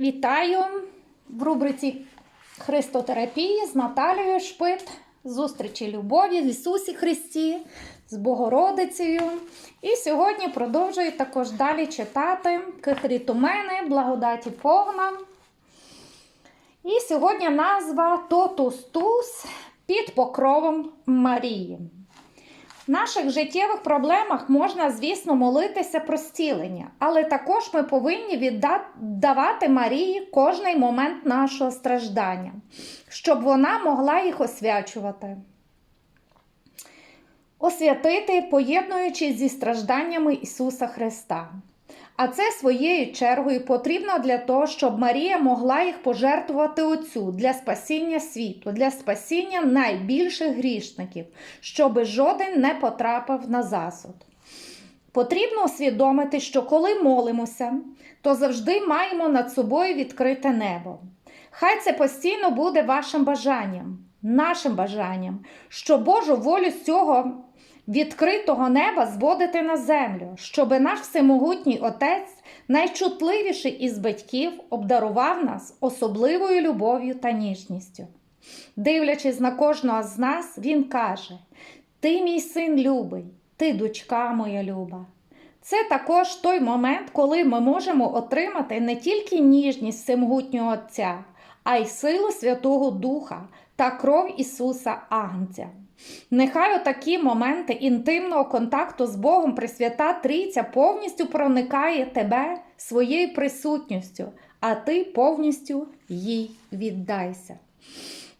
Вітаю в рубриці Христотерапії з Наталією Шпит, зустрічі любові в Ісусі Христі, з Богородицею. І сьогодні продовжую також далі читати Кихрітумени, благодаті повна. І сьогодні назва Тотус Тус під покровом Марії. В наших життєвих проблемах можна, звісно, молитися про зцілення, але також ми повинні віддавати Марії кожний момент нашого страждання, щоб вона могла їх освячувати. Освятити, поєднуючись зі стражданнями Ісуса Христа. А це своєю чергою потрібно для того, щоб Марія могла їх пожертвувати Отцю для спасіння світу, для спасіння найбільших грішників, щоби жоден не потрапив на засуд. Потрібно усвідомити, що коли молимося, то завжди маємо над собою відкрите небо. Хай це постійно буде вашим бажанням, нашим бажанням, що Божу волю з цього відкритого неба зводити на землю, щоби наш всемогутній Отець, найчутливіший із батьків, обдарував нас особливою любов'ю та ніжністю. Дивлячись на кожного з нас, він каже: Ти, мій син любий, ти дочка моя люба. Це також той момент, коли ми можемо отримати не тільки ніжність всемогутнього Отця, а й силу Святого Духа та кров Ісуса Агнця. Нехай отакі моменти інтимного контакту з Богом Пресвята Трійця повністю проникає тебе своєю присутністю, а ти повністю їй віддайся.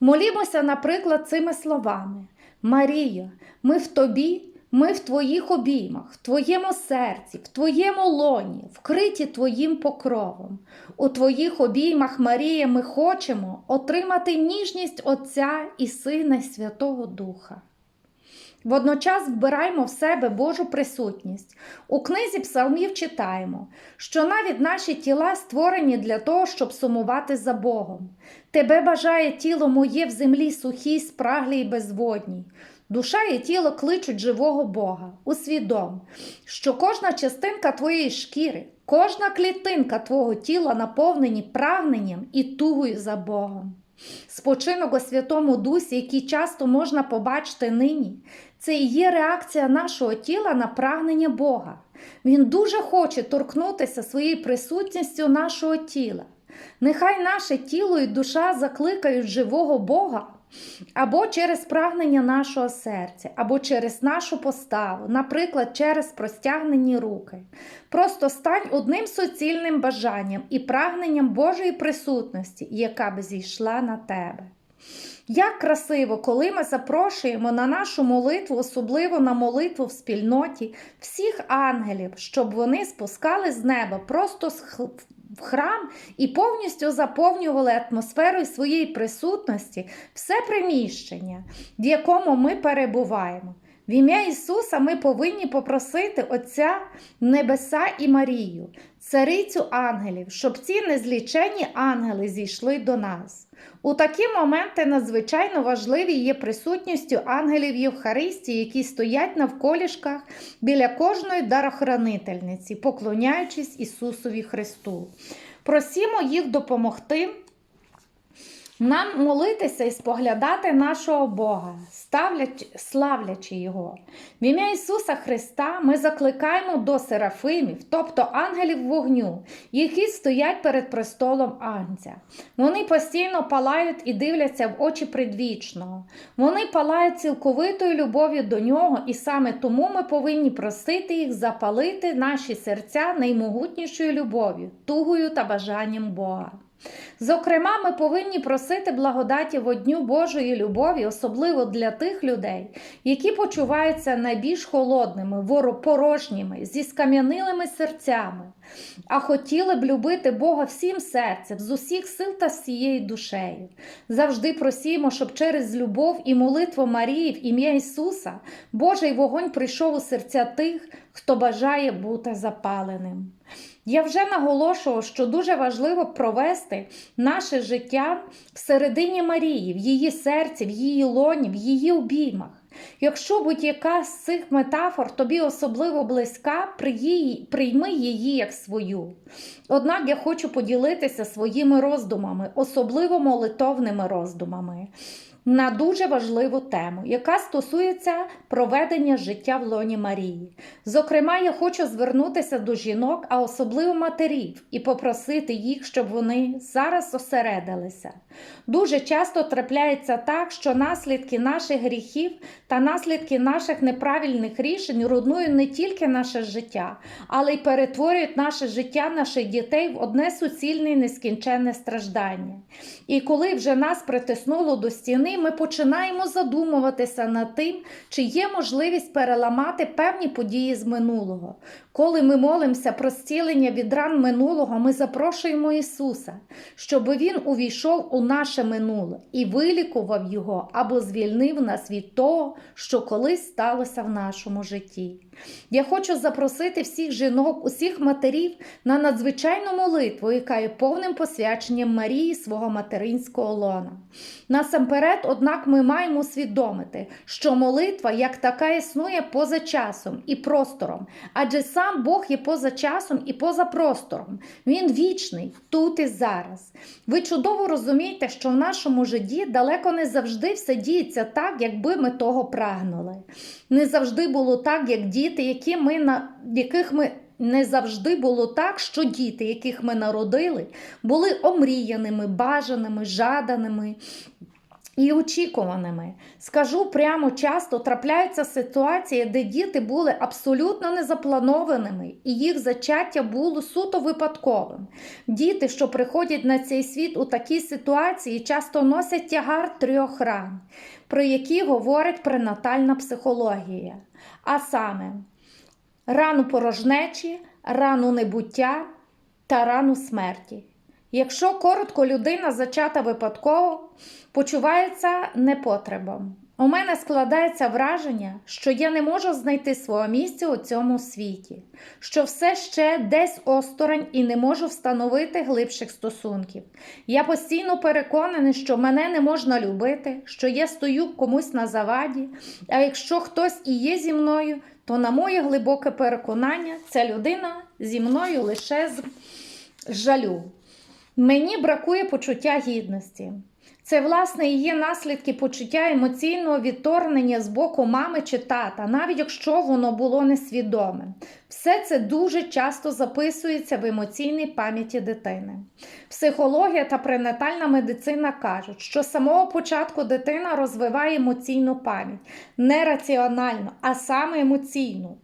Молімося, наприклад, цими словами: Марія, ми в тобі, ми в твоїх обіймах, в твоєму серці, в твоєму лоні, вкриті твоїм покровом. У твоїх обіймах, Марія, ми хочемо отримати ніжність Отця і Сина і Святого Духа. Водночас вбираємо в себе Божу присутність. У книзі псалмів читаємо, що навіть наші тіла створені для того, щоб сумувати за Богом. Тебе бажає тіло моє в землі сухій, спраглій і безводній. Душа і тіло кличуть живого Бога. Усвідом, що кожна частинка твоєї шкіри, кожна клітинка твого тіла наповнені прагненням і тугою за Богом. Спочинок у Святому Дусі, який часто можна побачити нині, це і є реакція нашого тіла на прагнення Бога. Він дуже хоче торкнутися своєю присутністю нашого тіла. Нехай наше тіло і душа закликають живого Бога або через прагнення нашого серця, або через нашу поставу, наприклад, через простягнені руки. Просто стань одним суцільним бажанням і прагненням Божої присутності, яка б зійшла на тебе. Як красиво, коли ми запрошуємо на нашу молитву, особливо на молитву в спільноті, всіх ангелів, щоб вони спускали з неба просто в храм і повністю заповнювали атмосферою своєї присутності все приміщення, в якому ми перебуваємо. В ім'я Ісуса ми повинні попросити Отця Небеса і Марію, царицю ангелів, щоб ці незлічені ангели зійшли до нас. У такі моменти надзвичайно важливі є присутністю ангелів Євхаристії, які стоять навколішках біля кожної дарохранительниці, поклоняючись Ісусові Христу. Просімо їх допомогти. Нам молитися і споглядати нашого Бога, славлячи Його. В ім'я Ісуса Христа ми закликаємо до серафимів, тобто ангелів вогню, які стоять перед престолом Агнця. Вони постійно палають і дивляться в очі предвічного. Вони палають цілковитою любов'ю до нього, і саме тому ми повинні просити їх запалити наші серця наймогутнішою любов'ю, тугою та бажанням Бога. Зокрема, ми повинні просити благодаті водню Божої любові, особливо для тих людей, які почуваються найбільш холодними, воропорожніми, зі скам'янилими серцями, а хотіли б любити Бога всім серцем, з усіх сил та всією душею. Завжди просімо, щоб через любов і молитву Марії в ім'я Ісуса Божий вогонь прийшов у серця тих, хто бажає бути запаленим. Я вже наголошував, що дуже важливо провести наше життя всередині Марії, в її серці, в її лоні, в її обіймах. Якщо будь-яка з цих метафор тобі особливо близька, прийми її як свою. Однак я хочу поділитися своїми роздумами, особливо молитовними роздумами, на дуже важливу тему, яка стосується проведення життя в лоні Марії. Зокрема, я хочу звернутися до жінок, а особливо матерів, і попросити їх, щоб вони зараз зосередилися. Дуже часто трапляється так, що наслідки наших гріхів та наслідки наших неправильних рішень руйнують не тільки наше життя, але й перетворюють наше життя наших дітей в одне суцільне нескінченне страждання. І коли вже нас притиснуло до стіни, ми починаємо задумуватися над тим, чи є можливість переламати певні події з минулого. Коли ми молимося про зцілення від ран минулого, ми запрошуємо Ісуса, щоб Він увійшов у наше минуле і вилікував його або звільнив нас від того, що колись сталося в нашому житті. Я хочу запросити всіх жінок, усіх матерів на надзвичайну молитву, яка є повним посвяченням Марії свого материнського лона. Насамперед, однак, ми маємо усвідомити, що молитва як така існує поза часом і простором, адже сам Бог є поза часом і поза простором. Він вічний тут і зараз. Ви чудово розумієте, що в нашому житті далеко не завжди все діється так, якби ми того прагнули. Не завжди було так, як діти, які ми на яких ми. Не завжди було так, що діти, яких ми народили, були омріяними, бажаними, жаданими і очікуваними. Скажу прямо, часто трапляються ситуації, де діти були абсолютно незапланованими, і їх зачаття було суто випадковим. Діти, що приходять на цей світ у такій ситуації, часто носять тягар трьох ран, про які говорить пренатальна психологія. А саме рану порожнечі, рану небуття та рану смерті. Якщо коротко людина зачата випадково, почувається непотребом. У мене складається враження, що я не можу знайти свого місця у цьому світі, що все ще десь осторонь і не можу встановити глибших стосунків. Я постійно переконаний, що мене не можна любити, що я стою комусь на заваді, а якщо хтось і є зі мною, то, на моє глибоке переконання, ця людина зі мною лише з жалю. Мені бракує почуття гідності. Це, власне, є наслідки почуття емоційного відторгнення з боку мами чи тата, навіть якщо воно було несвідоме. Все це дуже часто записується в емоційній пам'яті дитини. Психологія та пренатальна медицина кажуть, що з самого початку дитина розвиває емоційну пам'ять не раціонально, а саме емоційну.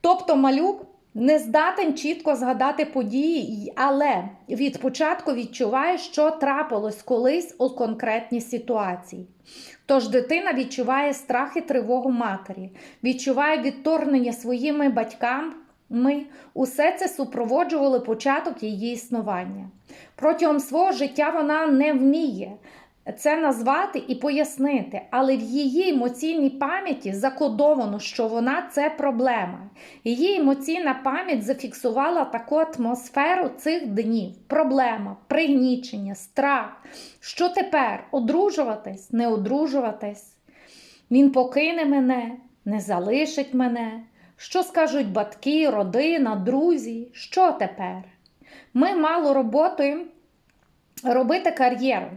Тобто малюк не здатен чітко згадати події, але від початку відчуває, що трапилось колись у конкретній ситуації. Тож дитина відчуває страх і тривогу матері, відчуває відторгнення своїми батьками. Ми усе це супроводжували початок її існування. Протягом свого життя вона не вміє це назвати і пояснити, але в її емоційній пам'яті закодовано, що вона це проблема. Її емоційна пам'ять зафіксувала таку атмосферу цих днів: проблема, пригнічення, страх. Що тепер? Одружуватись, не одружуватись? Він покине мене, не залишить мене. Що скажуть батьки, родина, друзі? Що тепер? Ми мало роботи робити кар'єру.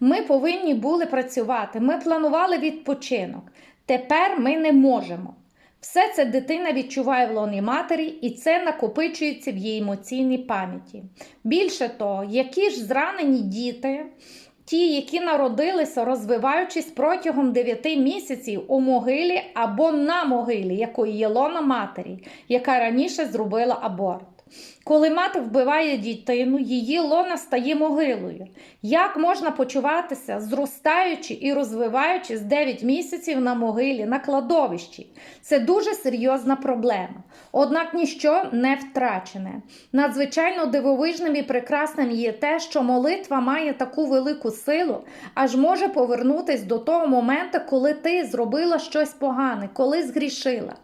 Ми повинні були працювати. Ми планували відпочинок. Тепер ми не можемо. Все це дитина відчуває в лоні матері, і це накопичується в її емоційній пам'яті. Більше того, які ж зранені діти, ті, які народилися, розвиваючись протягом 9 місяців у могилі або на могилі, якої є лона матері, яка раніше зробила аборт. Коли мати вбиває дитину, її лона стає могилою. Як можна почуватися, зростаючи і розвиваючись 9 місяців на могилі, на кладовищі? Це дуже серйозна проблема. Однак ніщо не втрачене. Надзвичайно дивовижним і прекрасним є те, що молитва має таку велику силу, аж може повернутись до того моменту, коли ти зробила щось погане, коли згрішила.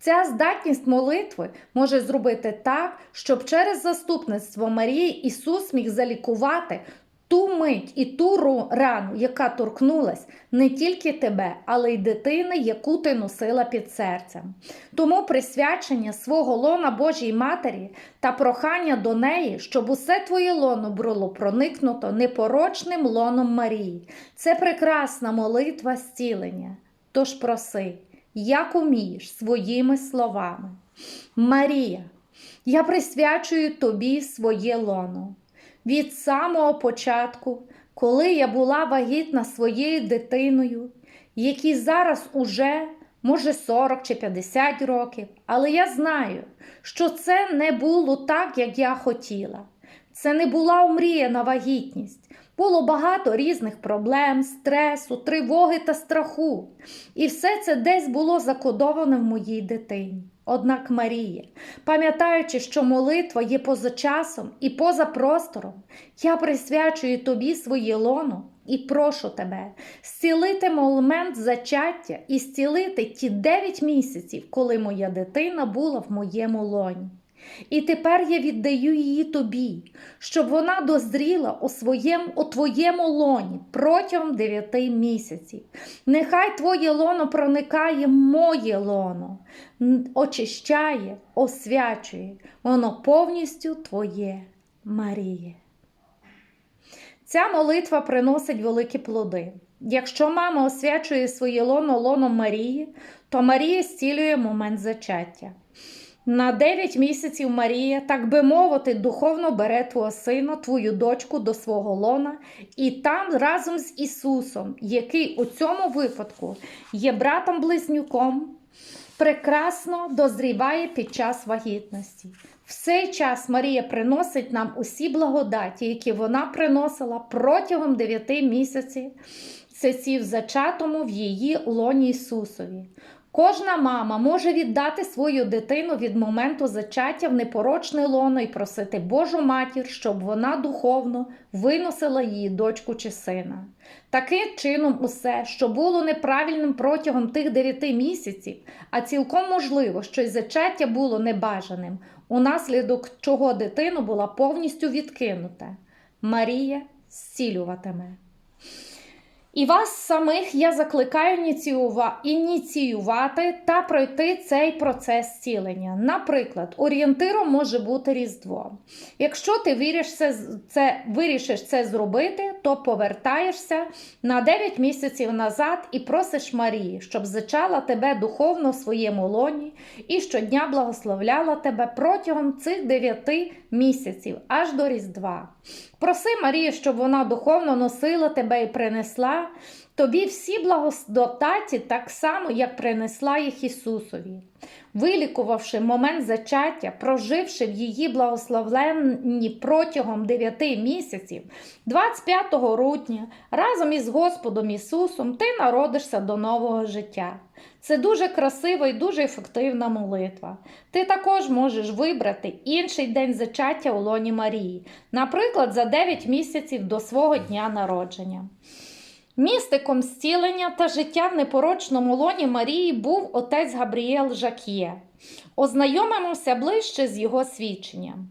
Ця здатність молитви може зробити так, щоб через заступництво Марії Ісус міг залікувати ту мить і ту рану, яка торкнулась не тільки тебе, але й дитини, яку ти носила під серцем. Тому присвячення свого лона Божій Матері та прохання до неї, щоб усе твоє лоно було проникнуто непорочним лоном Марії. Це прекрасна молитва зцілення. Тож проси, як умієш своїми словами. Марія, я присвячую тобі своє лоно. Від самого початку, коли я була вагітна своєю дитиною, якій зараз уже може 40 чи 50 років, але я знаю, що це не було так, як я хотіла. Це не була омріяна вагітність. Було багато різних проблем, стресу, тривоги та страху. І все це десь було закодоване в моїй дитині. Однак Марія, пам'ятаючи, що молитва є поза часом і поза простором, я присвячую тобі своє лоно і прошу тебе зцілити момент зачаття і зцілити ті 9 місяців, коли моя дитина була в моєму лоні. І тепер я віддаю її тобі, щоб вона дозріла у, своєму, у твоєму лоні протягом дев'яти місяців. Нехай твоє лоно проникає моє лоно, очищає, освячує. Воно повністю твоє, Маріє. Ця молитва приносить великі плоди. Якщо мама освячує своє лоно лоном Марії, то Марія зцілює момент зачаття. На 9 місяців Марія, так би мовити, духовно бере твого сина, твою дочку до свого лона, і там разом з Ісусом, який у цьому випадку є братом-близнюком, прекрасно дозріває під час вагітності. В цей час Марія приносить нам усі благодаті, які вона приносила протягом 9 місяців сесів зачатому в її лоні Ісусові. Кожна мама може віддати свою дитину від моменту зачаття в непорочне лоно і просити Божу матір, щоб вона духовно виносила її дочку чи сина. Таким чином, усе, що було неправильним протягом тих дев'яти місяців, а цілком можливо, що й зачаття було небажаним, унаслідок чого дитина була повністю відкинута. Марія зцілюватиме. І вас самих я закликаю ініціюва- ініціювати та пройти цей процес зцілення. Наприклад, орієнтиром може бути Різдво. Якщо ти віриш це, це, вирішиш це зробити, то повертаєшся на 9 місяців назад і просиш Марії, щоб зачала тебе духовно в своєму лоні і щодня благословляла тебе протягом цих 9 місяців аж до Різдва. Проси Марію, щоб вона духовно носила тебе і принесла тобі всі благодаті так само, як принесла їх Ісусові. Вилікувавши момент зачаття, проживши в її благословенні протягом 9 місяців, 25 грудня, разом із Господом Ісусом, ти народишся до нового життя. Це дуже красива і дуже ефективна молитва. Ти також можеш вибрати інший день зачаття у лоні Марії, наприклад, за 9 місяців до свого дня народження. Містиком зцілення та життя в непорочному лоні Марії був отець Габріел Жак'є. Ознайомимося ближче з його свідченням.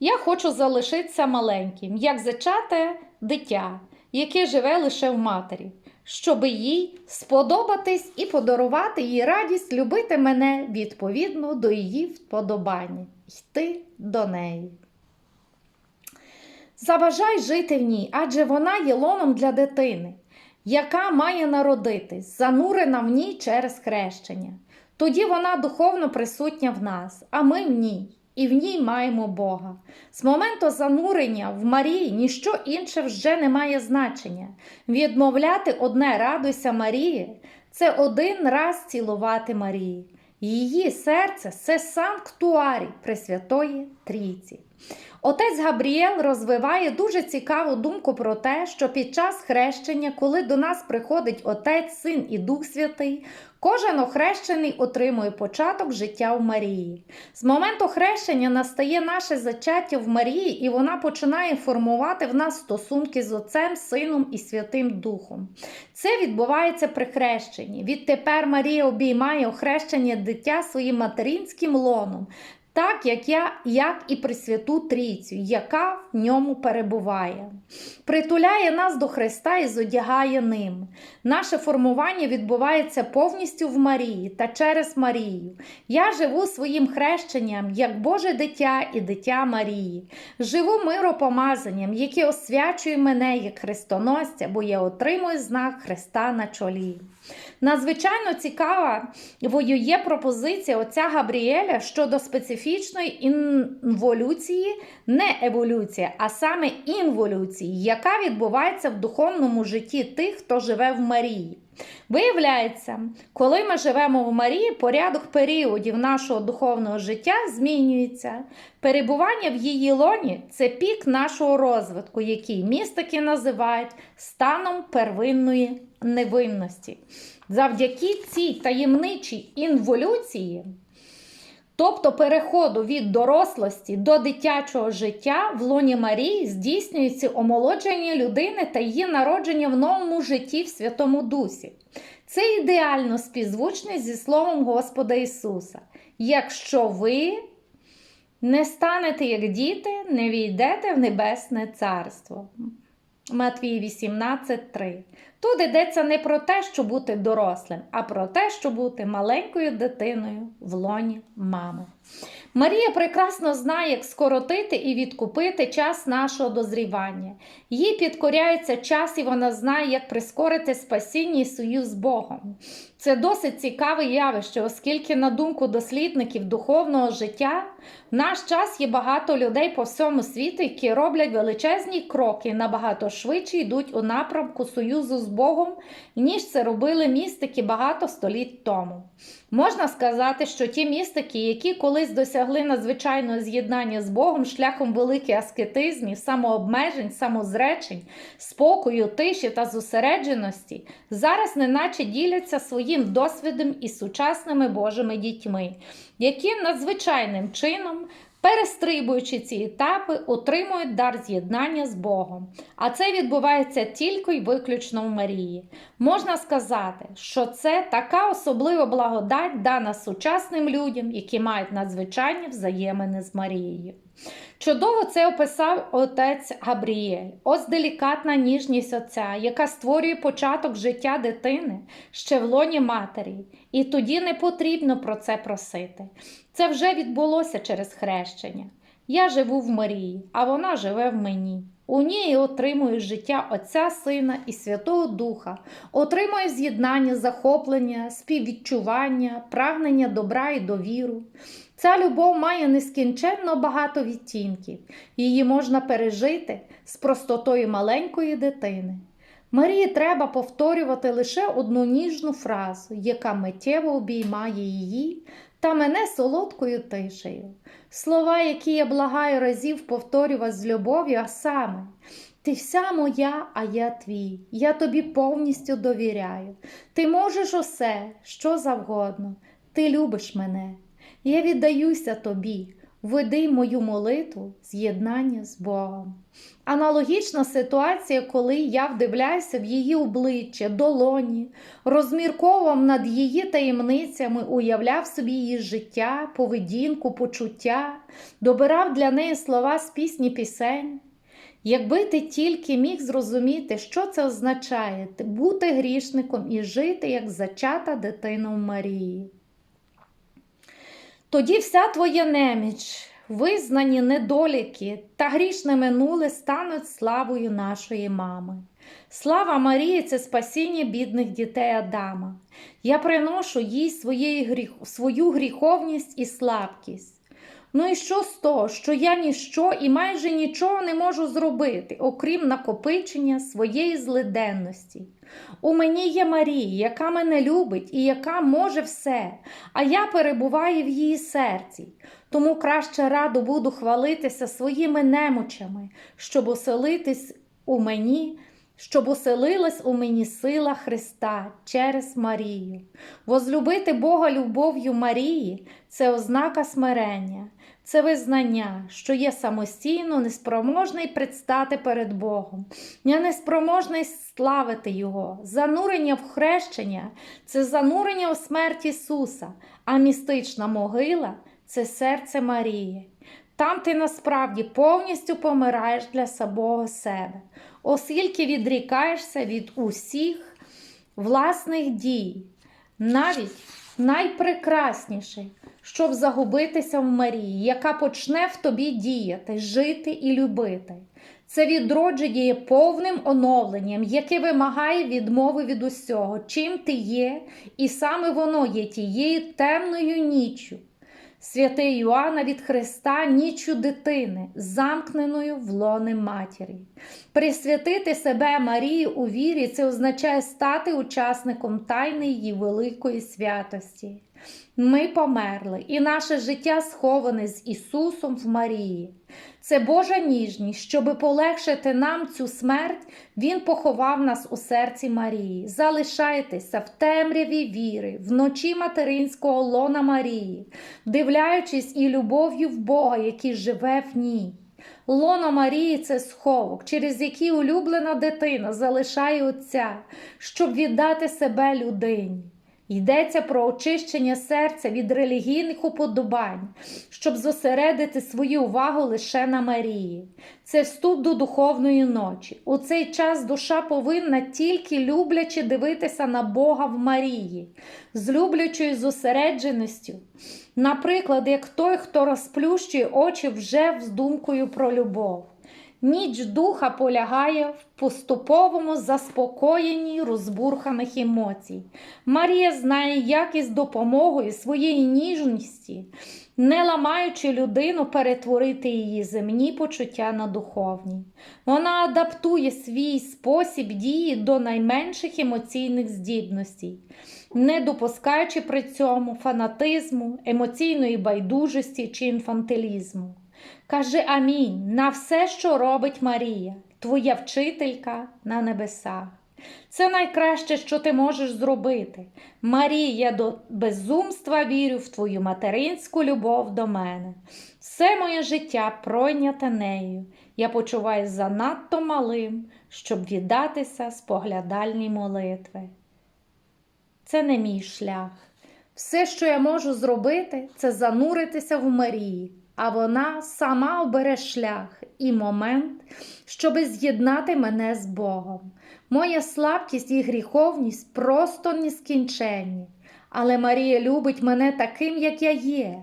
Я хочу залишитися маленьким, як зачате дитя, яке живе лише в матері, щоб їй сподобатись і подарувати їй радість любити мене відповідно до її вподобання, йти до неї. Забажай жити в ній, адже вона є лоном для дитини, яка має народитись, занурена в ній через хрещення. Тоді вона духовно присутня в нас, а ми в ній, і в ній маємо Бога. З моменту занурення в Марії ніщо інше вже не має значення. Відмовляти одне радуйся Марії це один раз цілувати Марії. Її серце це санктуарій Пресвятої Трійці. Отець Габріел розвиває дуже цікаву думку про те, що під час хрещення, коли до нас приходить Отець, Син і Дух Святий, кожен охрещений отримує початок життя в Марії. З моменту хрещення настає наше зачаття в Марії, і вона починає формувати в нас стосунки з Отцем, Сином і Святим Духом. Це відбувається при хрещенні. Відтепер Марія обіймає охрещення дитя своїм материнським лоном. Так як я, як і Пресвяту Трійцю, яка в ньому перебуває, притуляє нас до Христа і зодягає ним. Наше формування відбувається повністю в Марії та через Марію. Я живу своїм хрещенням як Боже дитя і дитя Марії. Живу миропомазанням, яке освячує мене як хрестоносця, бо я отримую знак Христа на чолі. Надзвичайно цікава воює пропозиція отця Габріеля щодо специфічної інволюції, не еволюції, а саме інволюції, яка відбувається в духовному житті тих, хто живе в Марії. Виявляється, коли ми живемо в Марії, порядок періодів нашого духовного життя змінюється. Перебування в її лоні це пік нашого розвитку, який містики називають станом первинної невинності. Завдяки цій таємничій інволюції, тобто переходу від дорослості до дитячого життя, в лоні Марії здійснюється омолодження людини та її народження в новому житті в Святому Дусі. Це ідеально співзвучне зі Словом Господа Ісуса. Якщо ви не станете як діти, не війдете в Небесне Царство. Матвій 18.3. Тут йдеться не про те, що бути дорослим, а про те, що бути маленькою дитиною в лоні мами. Марія прекрасно знає, як скоротити і відкупити час нашого дозрівання. Їй підкоряється час, і вона знає, як прискорити спасіння і союз з Богом. Це досить цікаве явище, оскільки, на думку дослідників духовного життя, в наш час є багато людей по всьому світу, які роблять величезні кроки, набагато швидше йдуть у напрямку союзу з Богом, ніж це робили містики багато століть тому. Можна сказати, що ті містики, які колись досягли надзвичайного з'єднання з Богом шляхом великих аскетизмів, самообмежень, самозречень, спокою, тиші та зосередженості, зараз неначе діляться своїм досвідом із сучасними Божими дітьми, які надзвичайним чином. Перестрибуючи ці етапи, отримують дар з'єднання з Богом. А це відбувається тільки й виключно в Марії. Можна сказати, що це така особлива благодать, дана сучасним людям, які мають надзвичайні взаємини з Марією. Чудово це описав отець Габріель. Ось делікатна ніжність отця, яка створює початок життя дитини ще в лоні матері, і тоді не потрібно про це просити. Це вже відбулося через хрещення. Я живу в Марії, а вона живе в мені. У ній отримую життя Отця Сина і Святого Духа, отримую з'єднання, захоплення, співвідчування, прагнення добра і довіру. Ця любов має нескінченно багато відтінків, її можна пережити з простотою маленької дитини. Марії треба повторювати лише одну ніжну фразу, яка миттєво обіймає її та мене солодкою тишею. Слова, які я благаю разів повторювати з любов'ю, а саме ти вся моя, а я твій. Я тобі повністю довіряю. Ти можеш усе, що завгодно. Ти любиш мене. Я віддаюся тобі, веди мою молитву, з'єднання з Богом. Аналогічна ситуація, коли я вдивляюся в її обличчя, долоні, розмірковував над її таємницями, уявляв собі її життя, поведінку, почуття, добирав для неї слова з пісні пісень. Якби ти тільки міг зрозуміти, що це означає бути грішником і жити як зачата дитина в Марії. Тоді вся твоя неміч, визнані недоліки та грішне минуле стануть славою нашої мами. Слава Марії це спасіння бідних дітей Адама. Я приношу їй свою гріховність і слабкість. Ну і що з того, що я ніщо і майже нічого не можу зробити, окрім накопичення своєї злиденності. У мені є Марія, яка мене любить і яка може все, а я перебуваю в її серці. Тому краще радо буду хвалитися своїми немочами, щоб оселитись у мені, щоб оселилась у мені сила Христа через Марію. Возлюбити Бога любов'ю Марії це ознака смирення. Це визнання, що є самостійно неспроможний предстати перед Богом, я неспроможний славити Його. Занурення в хрещення це занурення у смерть Ісуса, а містична могила це серце Марії. Там ти насправді повністю помираєш для самого себе, оскільки відрікаєшся від усіх власних дій, навіть найпрекрасніший, щоб загубитися в Марії, яка почне в тобі діяти, жити і любити. Це відродження є повним оновленням, яке вимагає відмови від усього, чим ти є, і саме воно є тією темною ніччю. Святий Йоанна від Христа ніччю дитини, замкненою в лони матері. Присвятити себе Марії у вірі це означає стати учасником тайни її великої святості. Ми померли, і наше життя сховане з Ісусом в Марії. Це Божа ніжність, щоби полегшити нам цю смерть, Він поховав нас у серці Марії. Залишайтеся в темряві віри, вночі материнського лона Марії, вдивляючись і любов'ю в Бога, який живе в ній. Лоно Марії це сховок, через який улюблена дитина залишає Отця, щоб віддати себе людині. Йдеться про очищення серця від релігійних уподобань, щоб зосередити свою увагу лише на Марії. Це вступ до духовної ночі. У цей час душа повинна тільки люблячи дивитися на Бога в Марії, з люблячою зосередженістю. Наприклад, як той, хто розплющує очі вже з думкою про любов. Ніч духа полягає в поступовому заспокоєнні розбурханих емоцій. Марія знає, як із допомогою своєї ніжності, не ламаючи людину, перетворити її земні почуття на духовні. Вона адаптує свій спосіб дії до найменших емоційних здібностей, не допускаючи при цьому фанатизму, емоційної байдужості чи інфантилізму. Кажи амінь на все, що робить Марія, твоя вчителька на небесах. Це найкраще, що ти можеш зробити. Марія, до безумства вірю в твою материнську любов до мене. Все моє життя пройняте нею. Я почуваю занадто малим, щоб віддатися споглядальній молитви. Це не мій шлях. Все, що я можу зробити, це зануритися в Марії а вона сама обере шлях і момент, щоби з'єднати мене з Богом. Моя слабкість і гріховність просто нескінченні, але Марія любить мене таким, як я є,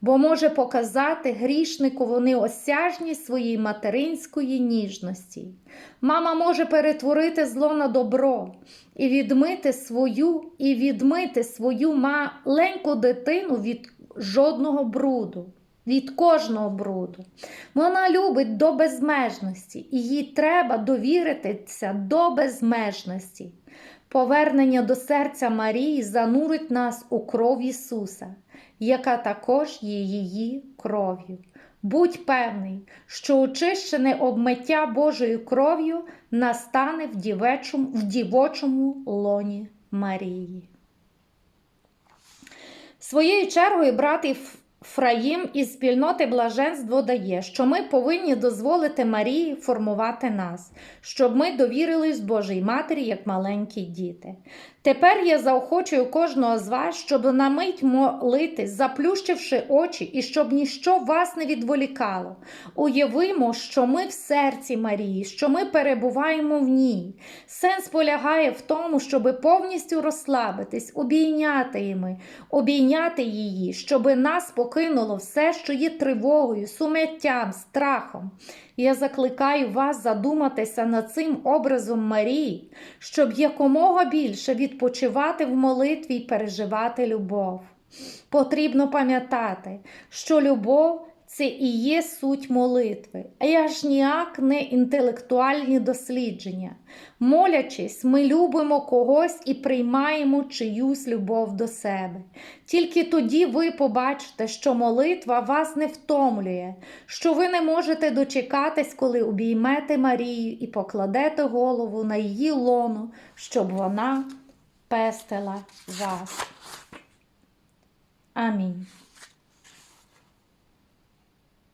бо може показати грішнику вони осяжність своєї материнської ніжності. Мама може перетворити зло на добро і відмити свою, і відмити свою маленьку дитину від жодного бруду від кожного бруду. Вона любить до безмежності, і їй треба довіритися до безмежності. Повернення до серця Марії занурить нас у кров Ісуса, яка також є її кров'ю. Будь певний, що очищене обмиття Божою кров'ю настане в дівочому, в дівочому лоні Марії. Своєю чергою брати Фраїм із спільноти блаженств додає, що ми повинні дозволити Марії формувати нас, щоб ми довірились Божій Матері як маленькі діти. Тепер я заохочую кожного з вас, щоб на мить молитись, заплющивши очі, і щоб ніщо вас не відволікало. Уявимо, що ми в серці Марії, що ми перебуваємо в ній. Сенс полягає в тому, щоб повністю розслабитись, обійняти їми, обійняти її, щоб нас покинуло все, що є тривогою, сум'яттям, страхом. Я закликаю вас задуматися над цим образом Марії, щоб якомога більше відпочивати в молитві і переживати любов. Потрібно пам'ятати, що любов це і є суть молитви, а аж ніяк не інтелектуальні дослідження. Молячись, ми любимо когось і приймаємо чиюсь любов до себе. Тільки тоді ви побачите, що молитва вас не втомлює, що ви не можете дочекатись, коли обіймете Марію і покладете голову на її лону, щоб вона пестила вас. Амінь.